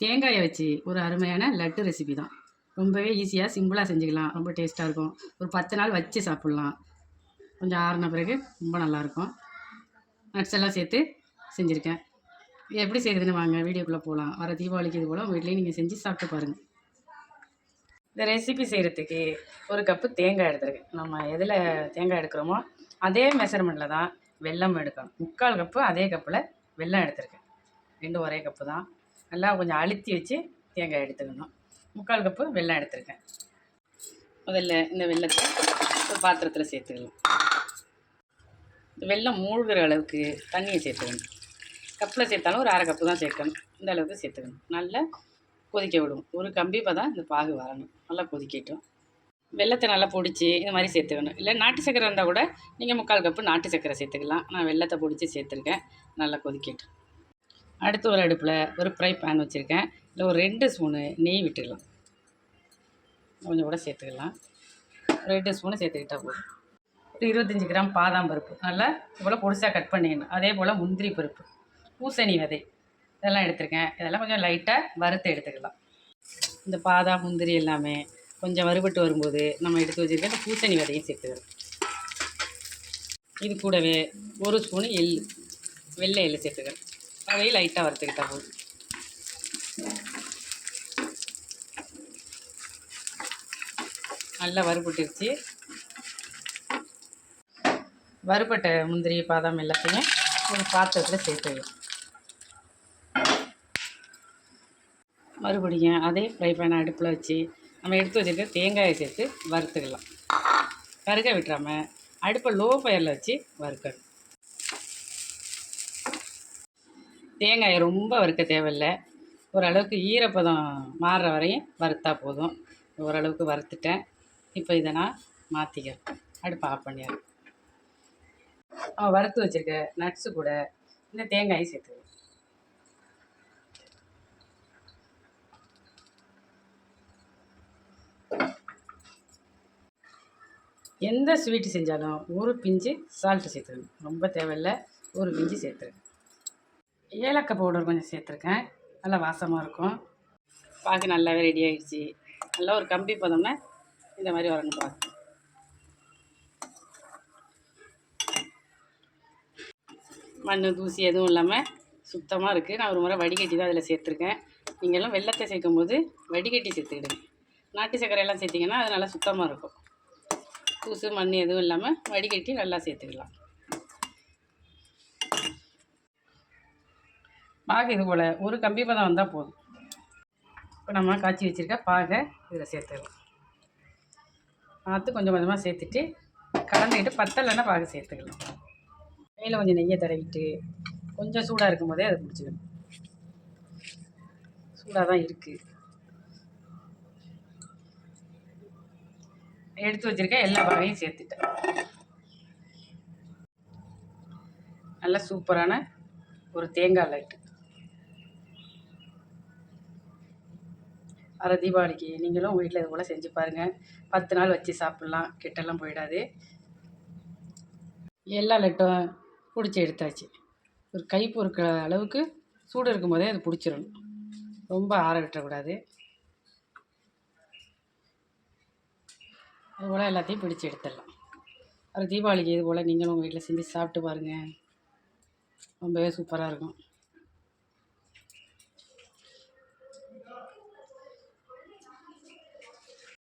தேங்காயை வச்சு ஒரு அருமையான லட்டு ரெசிபி தான். ரொம்பவே ஈஸியாக சிம்பிளாக செஞ்சுக்கலாம். ரொம்ப டேஸ்ட்டாக இருக்கும். ஒரு பத்து நாள் வச்சு சாப்பிட்லாம். கொஞ்சம் ஆறின பிறகு ரொம்ப நல்லாயிருக்கும். நட்ஸ் எல்லாம் சேர்த்து செஞ்சுருக்கேன். இது எப்படி செய்யுதுன்னு வாங்க வீடியோக்குள்ளே போகலாம் வர தீபாவளிக்கு இது போல் உங்கள் வீட்லேயும் நீங்கள் செஞ்சு சாப்பிட்டு பாருங்கள் இந்த ரெசிபி செய்கிறதுக்கு ஒரு கப்பு தேங்காய் எடுத்துருக்கேன். நம்ம எதில் தேங்காய் எடுக்கிறோமோ அதே மெஷர்மெண்ட்டில் தான் வெல்லம் எடுக்கணும். முக்கால் கப்பு அதே கப்பில் வெல்லம் எடுத்திருக்கேன். ரெண்டும் ஒரே கப்பு தான். நல்லா கொஞ்சம் அழுத்தி வச்சு தேங்காய் எடுத்துக்கணும். முக்கால் கப்பு வெல்லம் எடுத்திருக்கேன். முதல்ல இந்த வெல்லத்தை ஒரு பாத்திரத்தில் சேர்த்துக்கலாம். இந்த வெல்லம் மூழ்கிற அளவுக்கு தண்ணியை சேர்த்துக்கணும். கப்பில் சேர்த்தாலும் ஒரு அரை கப்பு தான் சேர்க்கணும். இந்த அளவுக்கு சேர்த்துக்கணும். நல்லா கொதிக்க விடும். ஒரு கம்பி தான் இந்த பாகு வரணும். நல்லா கொதிக்கட்டும். வெள்ளத்தை நல்லா பொடிச்சு இந்த மாதிரி சேர்த்துக்கணும். இல்லை நாட்டு சக்கரை இருந்தால் கூட நீங்கள் முக்கால் கப்பு நாட்டு சக்கரை சேர்த்துக்கலாம். நான் வெள்ளத்தை பொடிச்சு சேர்த்துருக்கேன். நல்லா கொதிக்கட்டும். அடுத்து ஒரு அடுப்பில் ஒரு ஃப்ரை பேன் வச்சுருக்கேன். இல்லை ஒரு ரெண்டு ஸ்பூனு நெய் விட்டுக்கலாம் கொஞ்சம் கூட சேர்த்துக்கலாம். ரெண்டு ஸ்பூனு சேர்த்துக்கிட்டா போதும். ஒரு இருபத்தஞ்சி கிராம் பாதாம் பருப்பு. நல்லா இவ்வளோ போல் பொடிசாக கட் பண்ணிக்கணும் அதே போல் முந்திரி பருப்பு. பூசணி விதை. இதெல்லாம் எடுத்திருக்கேன். இதெல்லாம் கொஞ்சம் லைட்டாக வறுத்து எடுத்துக்கலாம். இந்த பாதாம் முந்திரி எல்லாமே கொஞ்சம் வறுபட்டு வரும்போது நம்ம எடுத்து வச்சுருக்க இந்த பூசணி விதையும் சேர்த்துக்கிறோம் இது கூடவே ஒரு ஸ்பூனு எள் வெள்ளை எள் சேர்த்துக்கிறேன் அதையும் லைட்டாக வறுத்துக்கிட்டா போதும். நல்லா வறுபட்டுருச்சு. வறுபட்ட முந்திரி பாதாம் எல்லாத்தையும் ஒரு பாத்திரத்தில் சேர்த்துக்கலாம் மறுபடியும் அதே ஃப்ரை பேனை அடுப்பில் வச்சு நம்ம எடுத்து வச்சுருக்க தேங்காயை சேர்த்து வறுத்துக்கலாம். கருக விட்டுறாமல் அடுப்பை லோ ஃபயரில் வச்சு வறுக்கணும். தேங்காயை ரொம்ப வறுக்க தேவையில்லை. ஓரளவுக்கு ஈரப்பதம் மாறுற வரையும் வறுத்தா போதும். ஓரளவுக்கு வறுத்துட்டேன். இப்போ இதை நான் மாற்றிக்கிறேன் அடுப்பு ஆஃப் பண்ணிடுறேன். அவன் வறுத்து வச்சுருக்க நட்ஸு கூட இந்த தேங்காயை சேர்த்து எந்த ஸ்வீட்டு செஞ்சாலும் ஒரு பிஞ்சு சால்ட்டு சேர்த்துக்கணும். ரொம்ப தேவையில்லை. ஒரு பிஞ்சு சேர்த்துருங்க ஏலக்காய் பவுடர் கொஞ்சம் சேர்த்துருக்கேன். நல்லா வாசமாக இருக்கும். பார்க்க நல்லாவே ரெடி ஆகிடுச்சி நல்லா ஒரு கம்பி போதோம்னா இந்த மாதிரி வரணும் பார்க்க மண் தூசி எதுவும் இல்லாமல் சுத்தமாக இருக்குது நான் ஒரு முறை வடிகட்டி தான் அதில் சேர்த்துருக்கேன். நீங்களும் வெள்ளத்தை சேர்க்கும் போது வடிகட்டி சேர்த்துக்கிடுங்க. நாட்டு சர்க்கரை எல்லாம் சேர்த்திங்கன்னா அது நல்லா சுத்தமாக இருக்கும். தூசு மண் எதுவும் இல்லாமல் வடிகட்டி நல்லா சேர்த்துக்கலாம். பாகு இது போல் ஒரு கம்பி பதம் வந்தால் போதும். இப்போ நம்ம காய்ச்சி வச்சுருக்க பாகை இதில் சேர்த்துக்கலாம் பார்த்து கொஞ்சம் கொஞ்சமாக சேர்த்துட்டு கலந்துக்கிட்டு பத்தலைன்னா பாக சேர்த்துக்கலாம். கையில் கொஞ்சம் நெய்யை தடவிட்டு கொஞ்சம் சூடாக இருக்கும் போதே அதை பிடிச்சிக்கணும். சூடாக தான் இருக்குது எடுத்து வச்சுருக்க எல்லா பாகையும் சேர்த்துட்டேன். நல்ல சூப்பரான ஒரு தேங்காய் லட்டு. வர தீபாவளிக்கு நீங்களும் வீட்டில் இது போல் செஞ்சு பாருங்கள் பத்து நாள் வச்சு சாப்பிட்லாம் கிட்டெல்லாம் போயிடாது. எல்லா லட்டும் பிடிச்சி எடுத்தாச்சு. ஒரு கை பொறுக்கிற அளவுக்கு சூடு இருக்கும் போதே அது பிடிச்சிடணும். ரொம்ப ஆற விட்டுறக்கூடாது. அதுபோல் எல்லாத்தையும் பிடிச்சி எடுத்துடலாம். ஒரு தீபாவளிக்கு இது போல் நீங்களும் உங்கள் வீட்டில் செஞ்சு சாப்பிட்டு பாருங்கள் ரொம்பவே சூப்பராக இருக்கும்.